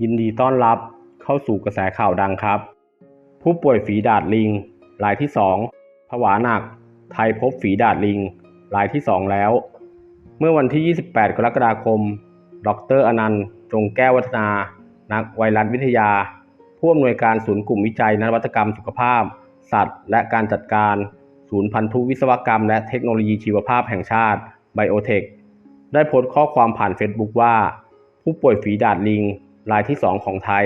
ยินดีต้อนรับเข้าสู่กระแสข่าวดังครับ ผู้ป่วยฝีดาดลิง รายที่ 2 ผวาหนัก ไทยพบฝีดาดลิง รายที่ 2 แล้ว เมื่อวันที่ 28 กรกฎาคม ดรอนันต์จงแก้ววัฒนา นักไวรัสวิทยา ผู้อำนวยการศูนย์กลุ่มวิจัยนวัตกรรมสุขภาพ สัตว์ และการจัดการ ศูนย์พันธุวิศวกรรม และเทคโนโลยีชีวภาพแห่งชาติไบโอเทคได้โพสต์ข้อความผ่านเฟซบุ๊กว่า ผู้ป่วยฝีดาดลิง รายที่ 2 ของไทย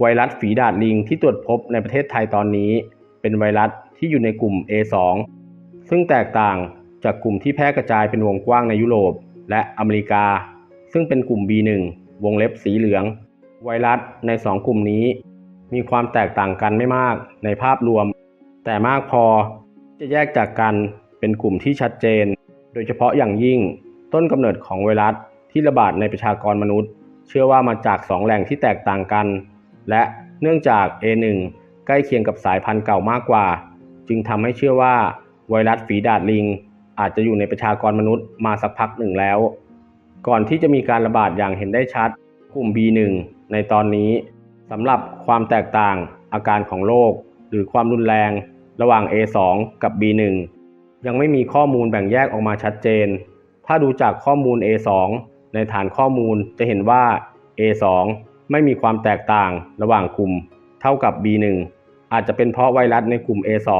ไวรัสฝีดาดลิงที่ตรวจพบในประเทศไทยตอนนี้ เป็นไวรัสที่อยู่ในกลุ่ม A2 ซึ่งแตกต่างจากกลุ่มที่แพร่กระจายเป็นวงกว้างในยุโรป และอเมริกา ซึ่งเป็นกลุ่ม B1 วงเล็บสีเหลือง ไวรัสใน 2 กลุ่มนี้ มีความแตกต่างกันไม่มากในภาพรวม แต่มากพอจะแยกจากกันเป็นกลุ่มที่ชัดเจน โดยเฉพาะอย่างยิ่งต้นกำเนิดของไวรัสที่ระบาดในประชากรมนุษย์ เชื่อว่ามาจาก2แหล่งที่แตกต่างกัน และเนื่องจาก A1 ใกล้เคียงกับสายพันธุ์เก่ามากกว่า จึงทำให้เชื่อว่าไวรัสฝีดาดลิง อาจจะอยู่ในประชากรมนุษย์มาสักพักหนึ่งแล้ว ก่อนที่จะมีการระบาดอย่างเห็นได้ชัด กลุ่ม B1 ในตอนนี้สำหรับความแตกต่างอาการของโรคหรือความรุนแรงระหว่าง A2 กับ B1 ยังไม่มีข้อมูลแบ่งแยกออกมาชัดเจน ถ้าดูจากข้อมูล A2 ในฐานข้อมูลจะเห็นว่า A2 ไม่มีความแตกต่างระหว่างกลุ่ม เท่ากับ B1 อาจจะเป็นเพราะไวรัสในกลุ่ม A2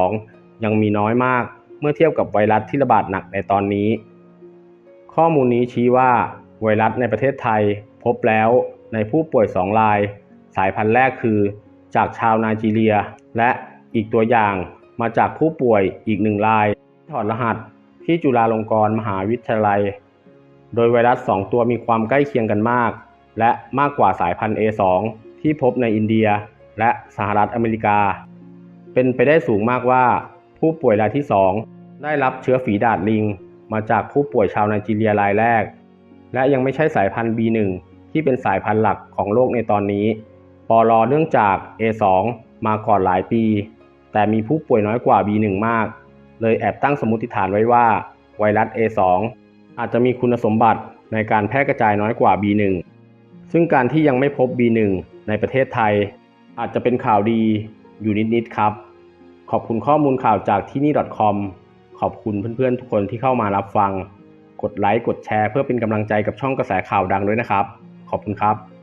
ยังมีน้อยมากเมื่อเทียบกับไวรัสที่ระบาดหนักในตอนนี้ ข้อมูลนี้ชี้ว่าไวรัสในประเทศไทยพบแล้วในผู้ป่วย 2 ราย สายพันธุ์แรกคือ จากชาวไนจีเรีย และอีกตัวอย่างมาจากผู้ป่วยอีกหนึ่งราย ถอดรหัสที่จุฬาลงกรณ์มหาวิทยาลัย โดยไวรัส 2 ตัวมีความใกล้เคียงกันมาก และมากกว่าสายพันธุ์ A2 ที่พบในอินเดียและสหรัฐอเมริกา เป็นไปได้สูงมากว่า ผู้ป่วยรายที่ 2 ได้รับเชื้อฝีดาดลิง มาจากผู้ป่วยชาวไนจีเรียรายแรก และยังไม่ใช่สายพันธุ์ B1 ที่เป็นสายพันธุ์หลักของโลกในตอนนี้ปลเนื่องจาก A2 มาก่อนหลายปี แต่มีผู้ป่วยน้อยกว่า B1 มาก เลยแอบตั้งสมมติฐานไว้ว่า ไวรัส A2 อาจจะมีคุณสมบัติในการแพร่กระจายน้อยกว่า B1 ซึ่งการที่ยังไม่พบ B1 ในประเทศไทย อาจจะเป็นข่าวดีอยู่นิดๆครับ ขอบคุณข้อมูลข่าวจากที่นี่ .com ขอบคุณเพื่อนๆทุกคนที่เข้ามารับฟัง กดไลค์กดแชร์เพื่อเป็นกำลังใจกับช่องกระแสข่าวดังด้วยนะครับ ขอบคุณครับ